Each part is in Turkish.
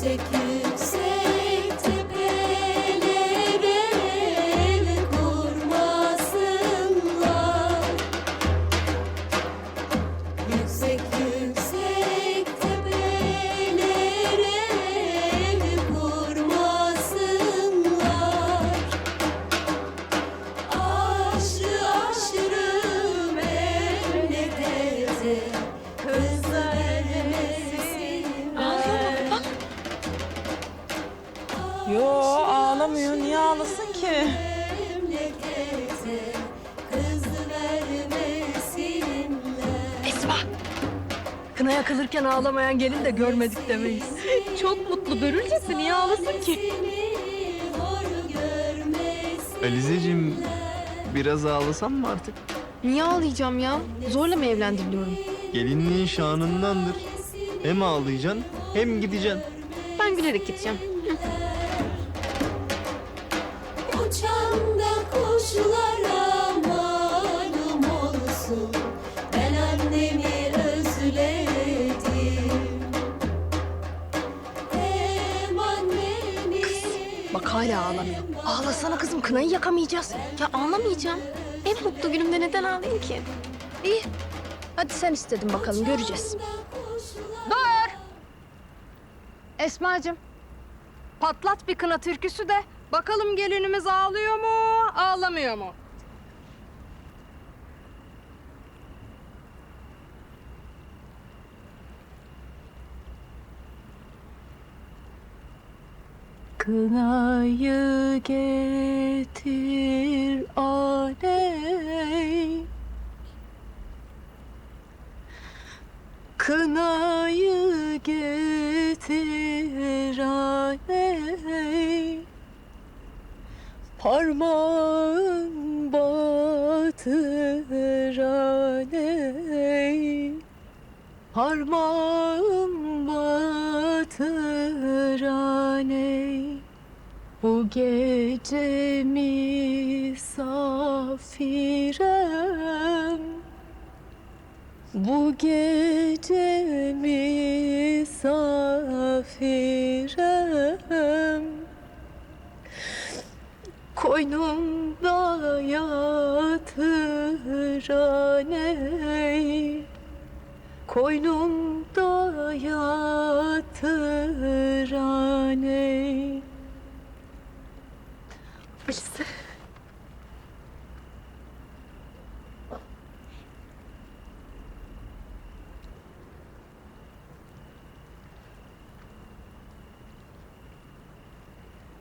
Sekiz Kına yakılırken ağlamayan gelin de görmedik demeyiz. Çok mutlu börülcesi niye ağlasın ki? Alizeciğim biraz ağlasam mı artık? Niye ağlayacağım ya? Zorla mı evlendiriliyorum? Gelinliğin şanındandır. Hem ağlayacaksın hem gideceksin. Ben gülerek gideceğim. Uçan da kuşlara hala ağlamıyor. Ağlasana kızım kınayı yakamayacağız. Ya ağlamayacağım. En mutlu günümde neden ağlayayım ki? İyi. Hadi sen istedin bakalım göreceğiz. Dur! Esma'cığım. Patlat bir kına türküsü de bakalım gelinimiz ağlıyor mu, ağlamıyor mu? Kınayı getir aley Kınayı getir aley Parmağın batır aley Parmağım batır aley Bu gece misafirem Bu gece misafirem Koynumda yatır aney. Koynumda yatır aney İşte.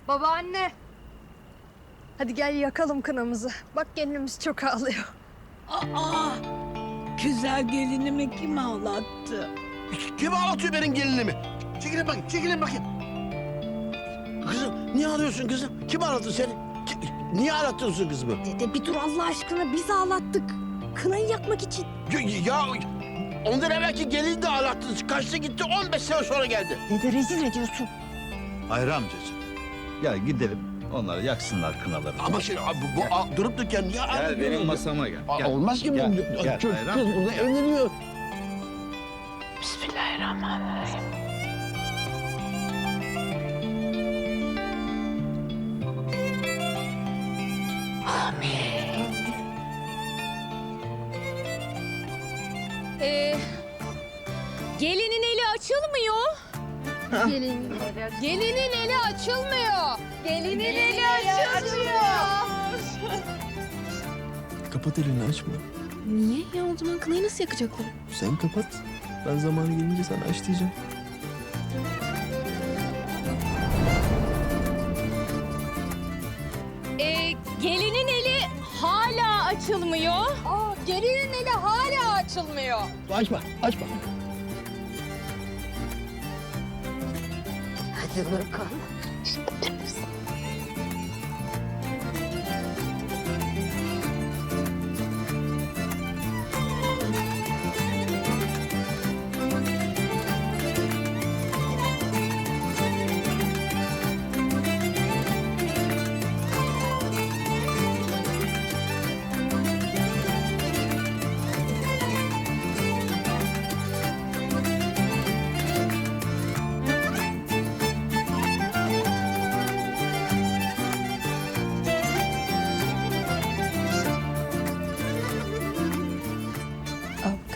Babaanne. Hadi gel yakalım kınamızı. Bak gelinimiz çok ağlıyor. Aa, güzel gelinimi kim ağlattı? Kim ağlatıyor benim gelinimi? Çekilin bakayım, çekilin bakayım. Kızım, niye ağlıyorsun kızım? Kim ağlattı seni? Niye ağlattın kızımı? Dede bir dur Allah aşkına biz ağlattık. Kınayı yakmak için. Ya, ya ondan evvelki gelin de ağlattınız. Kaçtı gitti, 15 sene sonra geldi. Dede rezil ediyorsun. Hayır amcacığım. Gel gidelim. Onları yaksınlar kınalarını. Ama şey, abi, bu, bu a- durup dururken niye Gel ağlıyorsun? benim masama gel. Aa, gel. Olmaz ki bu. Gel, Kız, gel, kız Bayram. burada evleniyor. Ee, gelinin eli açılmıyor. Gelin. Gelinin eli açılmıyor. Gelinin eli açılmıyor. Kapat elini açma. Niye ya o zaman kınayı nasıl yakacaklar? Sen kapat. Ben zamanı gelince sana aç diyeceğim. Ee, gelinin eli açılmıyor. Aa, gelinin eli hala açılmıyor. Açma, açma. Hadi bakalım.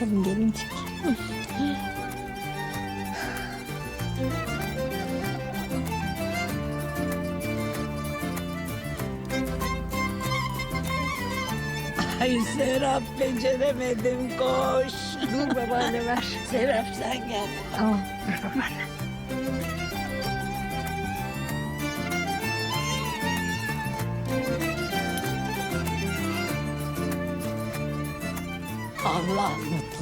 Bakalım gelin? Ay Serap beceremedim koş. Dur babaanne ver. Serap sen gel. Tamam. Dur babaanne.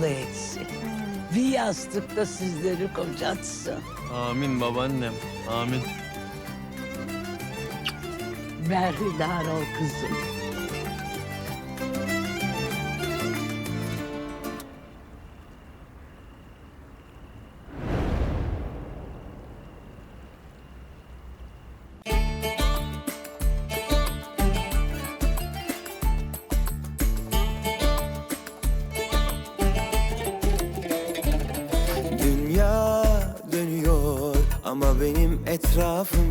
Mutlu etsin. Bir yastıkta sizleri kocatsın. Amin babaannem. Amin. Berhudar ol kızım. Ama benim etrafım